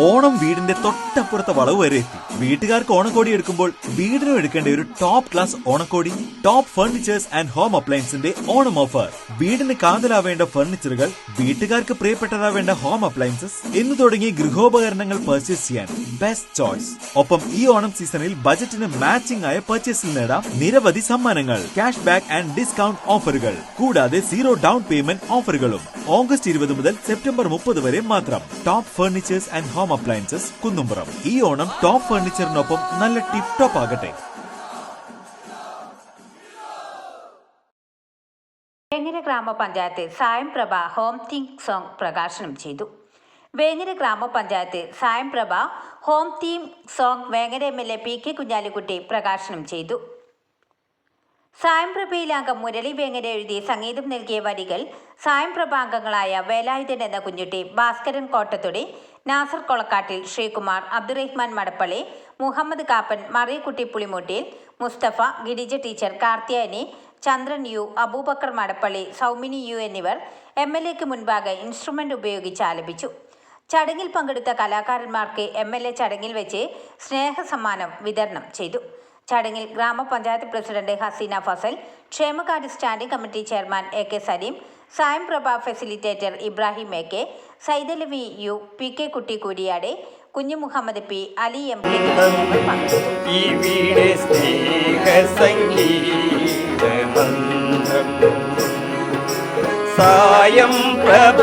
ഓണം വീടിന്റെ തൊട്ടപ്പുറത്തെ വളവ് വരെ എത്തി. വീട്ടുകാർക്ക് ഓണക്കോടി എടുക്കുമ്പോൾ വീടിനും എടുക്കേണ്ട ഒരു ടോപ്പ് ക്ലാസ് ഓണക്കോടി ടോപ്പ് ഫർണിച്ചേഴ്സ് ആൻഡ് ഹോം അപ്ലയൻസിന്റെ ഓണം ഓഫർ വീടിന് കാതലാവേണ്ട ഫർണിച്ചറുകൾ വീട്ടുകാർക്ക് പ്രിയപ്പെട്ടതാവേണ്ട ഹോം അപ്ലയൻസസ് എന്ന് തുടങ്ങി ഗൃഹോപകരണങ്ങൾ പർച്ചേസ് ചെയ്യാൻ ബെസ്റ്റ് ചോയ്സ് ഒപ്പം ഈ ഓണം സീസണിൽ ബജറ്റിന് മാച്ചിംഗ് ആയ പർച്ചേസിൽ നേടാം നിരവധി സമ്മാനങ്ങൾ ക്യാഷ് ബാക്ക് ആൻഡ് ഡിസ്കൗണ്ട് ഓഫറുകൾ കൂടാതെ സീറോ ഡൗൺ പേയ്മെന്റ് ഓഫറുകളും ഓഗസ്റ്റ് ഇരുപത് മുതൽ സെപ്റ്റംബർ മുപ്പത് വരെ മാത്രം. Top furnitures and appliances Kunnumpuram. ഈ ഓണം ടോപ്പ് ഫർണിച്ചറിനൊപ്പം നല്ല ടിപ് ടോപ്പ് ആകട്ടെ. വേങ്ങര ഗ്രാമപഞ്ചായത്ത് Sayam Prabha home theme song പ്രകാശനം ചെയ്തു. വേങ്ങര ഗ്രാമപഞ്ചായത്ത് Sayam Prabha home theme song Vengara M L A P K Kunhalikutty പ്രകാശനം ചെയ്തു. സായം പ്രഭയിലാംഗം മുരളി വേങ്ങര എഴുതി സംഗീതം നൽകിയ വരികൾ സായം പ്രഭാംഗങ്ങളായ വേലായുധൻ എന്ന Kunhutty Bhaskaran Kottathudi Nasar Kolakkattil Sreekumar Abdurahman Madappally Muhammed Kappan Mariyakutty Pulimoottil Musthafa Girija teacher Karthiyani Chandran U Aboobacker Madappally Soumini U എന്നിവർ എം എൽ എക്ക് മുൻപാകെ ഇൻസ്ട്രുമെന്റ് ഉപയോഗിച്ച് ആലപിച്ചു. ചടങ്ങിൽ പങ്കെടുത്ത കലാകാരന്മാർക്ക് എം എൽ എ ചടങ്ങിൽ വെച്ച് സ്നേഹസമ്മാനം വിതരണം ചെയ്തു. ചടങ്ങിൽ ഗ്രാമപഞ്ചായത്ത് പ്രസിഡന്റ് ഹസീന ഫസൽ ക്ഷേമകാര്യ standing committee chairman A K Saleem Sayam Prabha facilitator Ibrahim A K Saithalavi U P K Kutty കുരിയാടെ Kunhu Muhammed P Ali M K Sayam Prabha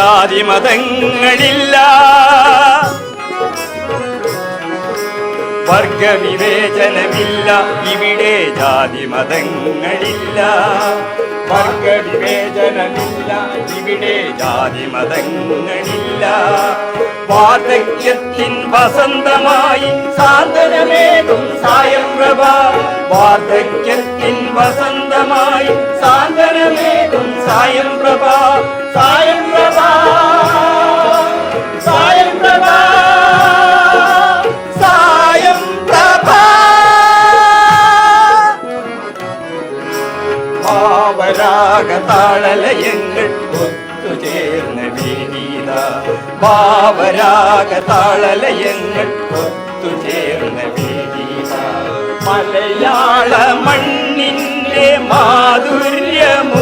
ജാതി മതങ്ങളില്ല വർഗവിവേചനമില്ല ഇവിടെ ജാതി മതങ്ങളില്ല വർഗവിവേചനമില്ല ഇവിടെ ജാതി മതങ്ങളില്ല വാർദ്ധക്യത്തിൻ വസന്തമായി സാന്ത്വനമേകും സായം പ്രഭ. വാർദ്ധക്യത്തിൻ വസന്തമായി സാന്ത്വനമേകും സായം പ്രഭ. ഭാവരാഗതാളലയങ്ങൾ ഒത്തുചേർന്ന വേദീത ഭാവരാഗതാളലയങ്ങൾ ഒത്തുചേർന്ന് വേദീത മലയാള മണ്ണിന്റെ മാധുര്യമൂറുന്ന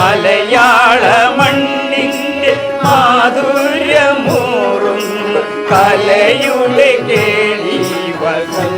മലയാള മണ്ണിന്റെ മാധുര്യമൂറുന്ന കലയുടെ കേളി വസന്തം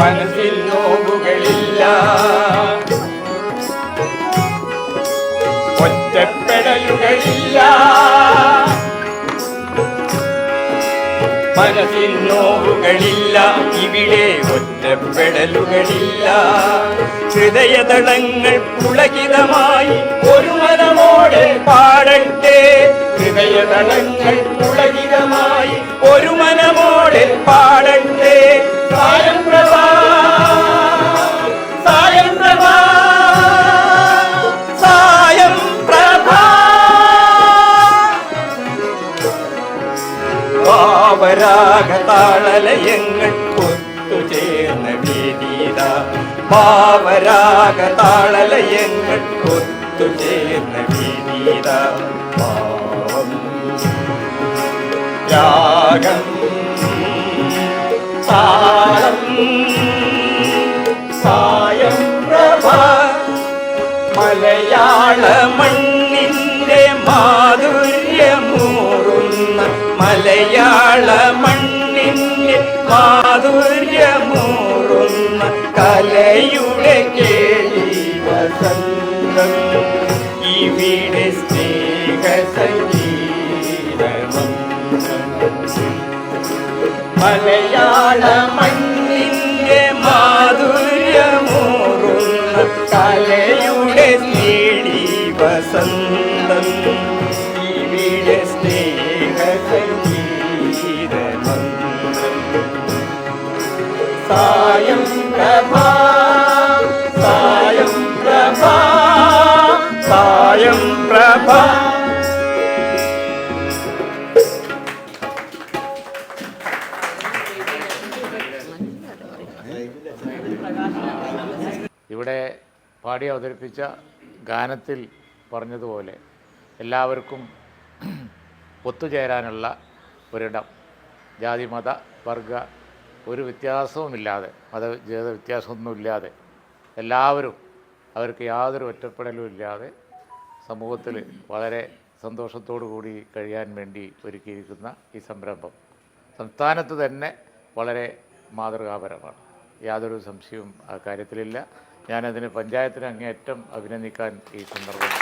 മനസ്സിൽ നോവുകളില്ല. ഒറ്റപ്പെടലുകളില്ല. മനസ്സിൽ നോവുകളില്ല. ഇവിടെ ഒറ്റപ്പെടലുകളില്ല. ഹൃദയതടങ്ങൾ പുളകിതമായി ഒരു മനമോടെ പാടട്ടെ. ഹൃദയതടങ്ങൾ പുളകിതമായി ഒരു മനമോ പാവരാഗതാളലയങ്ങൾ ഒത്തുചേർന്ന വേദീത പാവരാഗതാളലയങ്ങൾ ഒത്തുചേർന്ന വേദീത പാവം രാഗം താളം സായം പ്രഭ മലയാള മണ്ണിന്റെ ഇവിടെ സ്നേഹ മലയാള മണ്ണിന്റെ അവതരിപ്പിച്ച ഗാനത്തിൽ പറഞ്ഞതുപോലെ എല്ലാവർക്കും ഒത്തുചേരാനുള്ള ഒരിടം. ജാതി മത വർഗ ഒരു വ്യത്യാസവുമില്ലാതെ മത ജാത വ്യത്യാസമൊന്നുമില്ലാതെ എല്ലാവരും അവർക്ക് യാതൊരു ഒറ്റപ്പെടലും ഇല്ലാതെ സമൂഹത്തിൽ വളരെ സന്തോഷത്തോടു കൂടി കഴിയാൻ വേണ്ടി ഒരുക്കിയിരിക്കുന്ന ഈ സംരംഭം. സംസ്ഥാനത്ത് തന്നെ വളരെ മാതൃകാപരമാണ്. യാതൊരു സംശയവും ആ കാര്യത്തിലില്ല. ഞാനതിന് പഞ്ചായത്തിന് അങ്ങേയറ്റം അഭിനന്ദിക്കാൻ ഈ സന്ദർഭം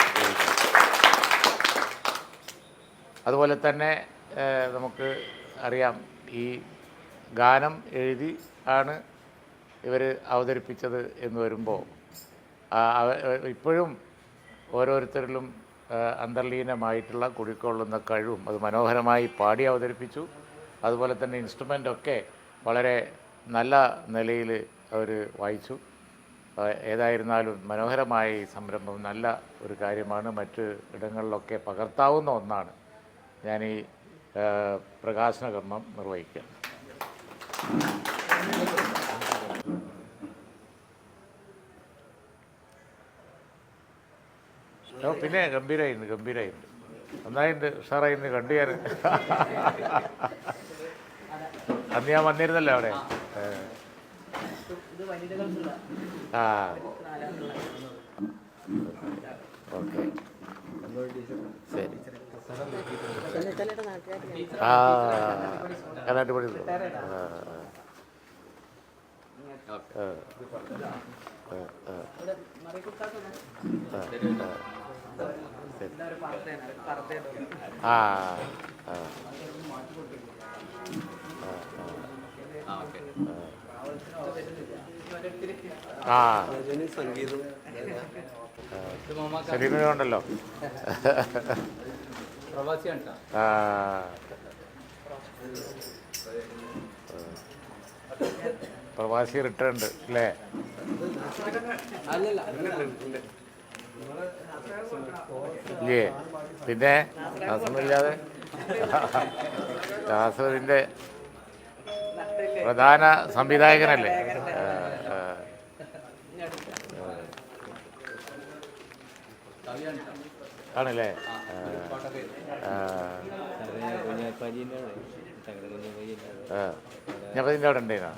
അതുപോലെ തന്നെ നമുക്ക് അറിയാം ഈ ഗാനം എഴുതി ആണ് ഇവർ അവതരിപ്പിച്ചത് എന്ന് വരുമ്പോൾ ഇപ്പോഴും ഓരോരുത്തരിലും അന്തർലീനമായിട്ടുള്ള കുടിക്കൊള്ളുന്ന കഴിവും അത് മനോഹരമായി പാടി അവതരിപ്പിച്ചു. അതുപോലെ തന്നെ ഇൻസ്ട്രുമെന്റൊക്കെ വളരെ നല്ല നിലയിൽ അവർ വായിച്ചു. ഏതായിരുന്നാലും മനോഹരമായ ഈ സംരംഭം നല്ല ഒരു കാര്യമാണ്. മറ്റ് ഇടങ്ങളിലൊക്കെ പകർത്താവുന്ന ഒന്നാണ് ഞാൻ ഈ പ്രകാശന കർമ്മം നിർവഹിക്കുക. പിന്നെ ഗംഭീരായിരുന്നു ഗംഭീരായിരുന്നു നന്നായിട്ട് ഉഷാറായിരുന്നു കണ്ടു അന്ന് ഞാൻ വന്നിരുന്നല്ലോ അവിടെ. ആ. ഓക്കെ. ശരി. ആ കലാട്ട് പണി ആ ആ. ആ, ഉണ്ടല്ലോ ആ. പ്രവാസി റിട്ടേൺ അല്ലേ? ഇല്ലേ? പിന്നെ നാസമില്ലാതെ നാസറിന്റെ പ്രധാന സംവിധായകനല്ലേ ആ, ആ. ആണല്ലേ? ഇതിന്റെ അവിടെ ഉണ്ടായിരുന്നോ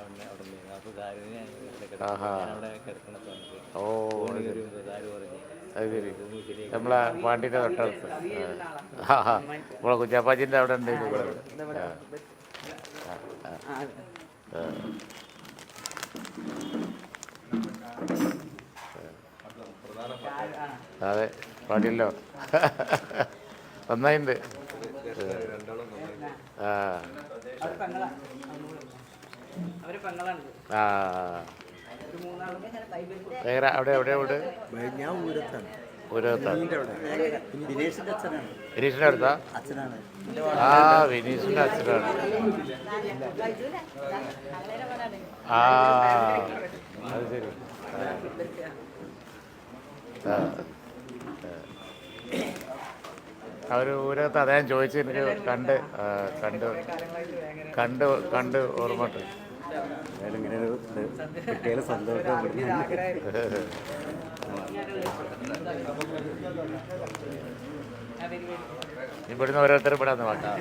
ശരി. നമ്മളെ പാണ്ടിന്റെ തൊട്ടടുത്ത്. നമ്മളെ കുഞ്ഞാപ്പാജിന്റെ അവിടെ ഉണ്ടായിരുന്നു ആ, ആ. അതെ പാടില്ലോ. നന്നായിണ്ട്. ആ. ആ അവിടെ എവിടെ വിനീഷിന്റെ ഞാൻ ഊരത്താണ്. വിനീഷിന്റെ അടുത്താ? ആ വിനീഷിന്റെ അച്ഛനാണ്. ആ അത് ശരി. അവർ ഊരകത്ത് അദ്ദേഹം ചോദിച്ചു എനിക്ക് കണ്ട് കണ്ട് കണ്ട് കണ്ട് ഓർമ്മട്ട് ഇങ്ങനെ ഒരു കുട്ടികളെ സന്തോഷം. ഇവിടുന്ന് ഓരോരുത്തർ ഇവിടെ വന്ന് വാട്ടാ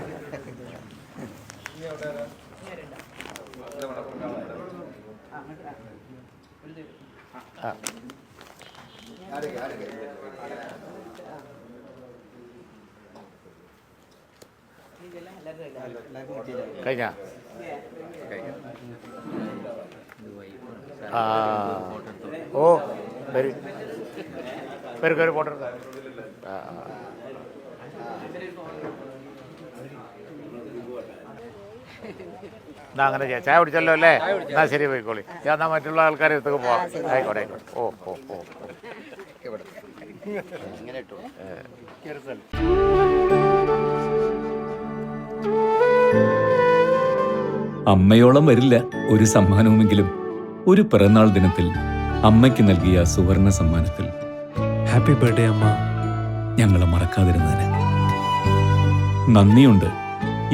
ആ. കഴിഞ്ഞ? ഓ വരും. വരും കയറി ഫോട്ടോ എന്നാ അങ്ങനെ ചെയ്യാം. ചായ കുടിച്ചല്ലോ അല്ലേ? എന്നാ ശരി പോയിക്കോളി. ഞാൻ എന്നാ മറ്റുള്ള ആൾക്കാരെ അടുത്തൊക്കെ പോവാം. ആയിക്കോട്ടെ ആയിക്കോട്ടെ. ഓ ഓ ഓ. ഇങ്ങനെ ഇട്ടു. അമ്മയോളം വരില്ല ഒരു സമ്മാനവുമെങ്കിലും. ഒരു പിറന്നാൾ ദിനത്തിൽ അമ്മയ്ക്ക് നൽകിയ സുവർണ സമ്മാനത്തിൽ. ഹാപ്പി ബർത്ത്ഡേ അമ്മ. ഞങ്ങളെ മറക്കാതിരുന്നതിന്. നന്ദിയുണ്ട്.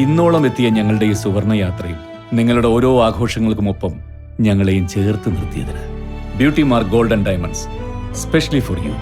ഇന്നോളം എത്തിയ ഞങ്ങളുടെ ഈ സുവർണ യാത്രയിൽ നിങ്ങളുടെ ഓരോ ആഘോഷങ്ങൾക്കുമൊപ്പം ഞങ്ങളെയും ചേർത്ത് നിർത്തിയതിന്. Beauty mark golden diamonds specially for you